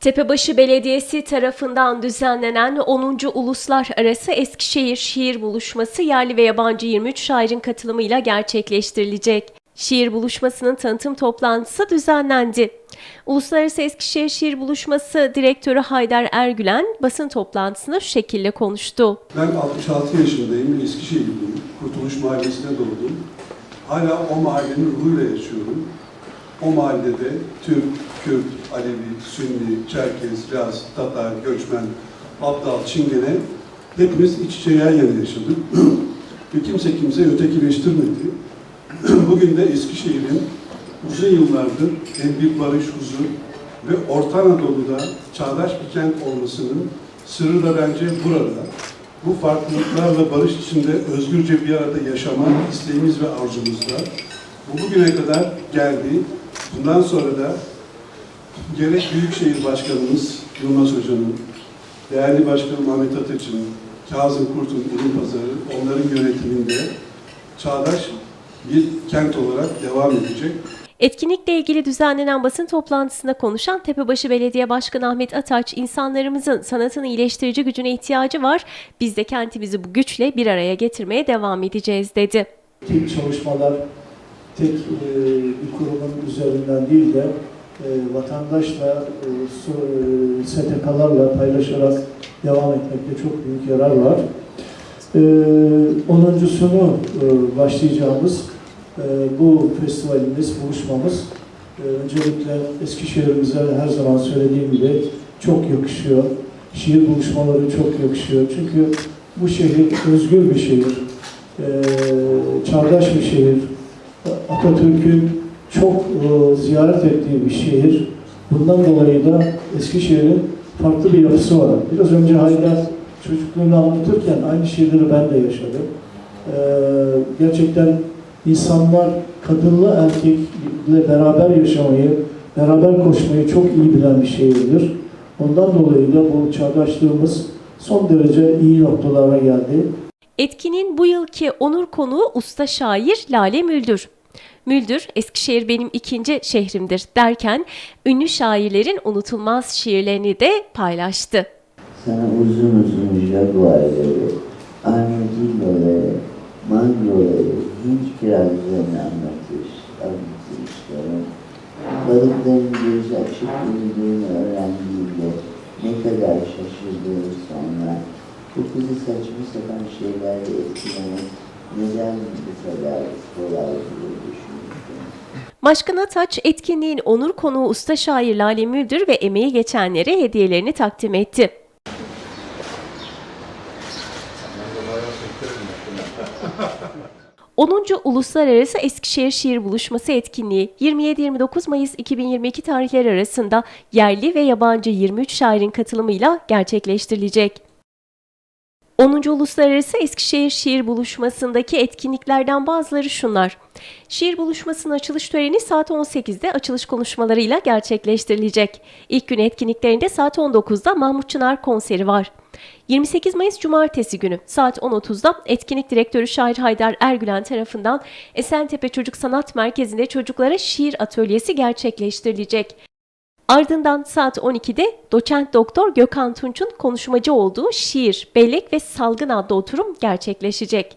Tepebaşı Belediyesi tarafından düzenlenen 10. Uluslararası Eskişehir Şiir Buluşması yerli ve yabancı 23 şairin katılımıyla gerçekleştirilecek. Şiir buluşmasının tanıtım toplantısı düzenlendi. Uluslararası Eskişehir Şiir Buluşması Direktörü Haydar Ergülen basın toplantısında şu şekilde konuştu. Ben 66 yaşındayım, Eskişehirliyim. Kurtuluş Mahallesi'ne doğdum. Hala o mahallenin ruhuyla yaşıyorum. O mahallede Türk, Kürt, Alevi, Sünni, Çerkez, Laz, Tatar, Göçmen, Abdal, Çingene hepimiz iç içe yan yana yaşadık. Ve kimse kimseyi ötekileştirmedi. Bugün de Eskişehir'in uzun yıllardır en büyük barış, huzur ve Orta Anadolu'da çağdaş bir kent olmasının sırrı da bence burada. Bu farklılıklarla barış içinde özgürce bir arada yaşama isteğimiz ve arzumuz var. Bu bugüne kadar geldi. Bundan sonra da gerek Büyükşehir Başkanımız Yılmaz Hoca'nın, değerli Başkanım Ahmet Ateş'in, Kazım Kurt'un, Ürün Pazarı, onların yönetiminde çağdaş bir kent olarak devam edecek. Etkinlikle ilgili düzenlenen basın toplantısında konuşan Tepebaşı Belediye Başkanı Ahmet Ataç, insanlarımızın sanatın iyileştirici gücüne ihtiyacı var, biz de kentimizi bu güçle bir araya getirmeye devam edeceğiz dedi. Tek çalışmalar tek e, bir kurumun üzerinden değil de e, vatandaşla, e, e, STK'larla paylaşarak devam etmekte çok büyük yarar var. E, onuncusunu e, başlayacağımız bu festivalimiz, buluşmamız öncelikle Eskişehir'imize her zaman söylediğim gibi çok yakışıyor. Şiir buluşmaları çok yakışıyor. Çünkü bu şehir özgür bir şehir. E, çağdaş bir şehir. Atatürk'ün çok e, ziyaret ettiği bir şehir. Bundan dolayı da Eskişehir'in farklı bir yapısı var. Biraz önce Haydar çocukluğunu anlatırken aynı şeyleri ben de yaşadım. E, gerçekten insanlar kadınla erkekle beraber yaşamayı, beraber koşmayı çok iyi bilen bir şehirdir. Ondan dolayı da bu çağdaşlığımız son derece iyi noktalara geldi. Etkinin bu yılki onur konuğu usta şair Lale Müldür. Müldür, Eskişehir benim ikinci şehrimdir derken ünlü şairlerin unutulmaz şiirlerini de paylaştı. Sana uzun uzun jaguarları, armadilloları, mangroları, Hint kirazlarını anlatır, anlatır isterim. Balıkların gözü açık yüzdüğünü öğrendiğinde ne kadar şaşırdığını sonra bu kızı saçma sapan şeylerle etkilemek neden bu kadar kolay. Başkan Ataç, etkinliğin onur konuğu usta şair Lale Müldür ve emeği geçenlere hediyelerini takdim etti. Onuncu Uluslararası Eskişehir Şiir Buluşması etkinliği 27-29 Mayıs 2022 tarihleri arasında yerli ve yabancı 23 şairin katılımıyla gerçekleştirilecek. 10. Uluslararası Eskişehir Şiir Buluşması'ndaki etkinliklerden bazıları şunlar. Şiir buluşmasının açılış töreni saat 18'de açılış konuşmalarıyla gerçekleştirilecek. İlk gün etkinliklerinde saat 19'da Mahmut Çınar konseri var. 28 Mayıs Cumartesi günü saat 10.30'da etkinlik direktörü Şair Haydar Ergülen tarafından Esentepe Çocuk Sanat Merkezi'nde çocuklara şiir atölyesi gerçekleştirilecek. Ardından saat 12'de doçent doktor Gökhan Tunç'un konuşmacı olduğu şiir, bellek ve salgın adlı oturum gerçekleşecek.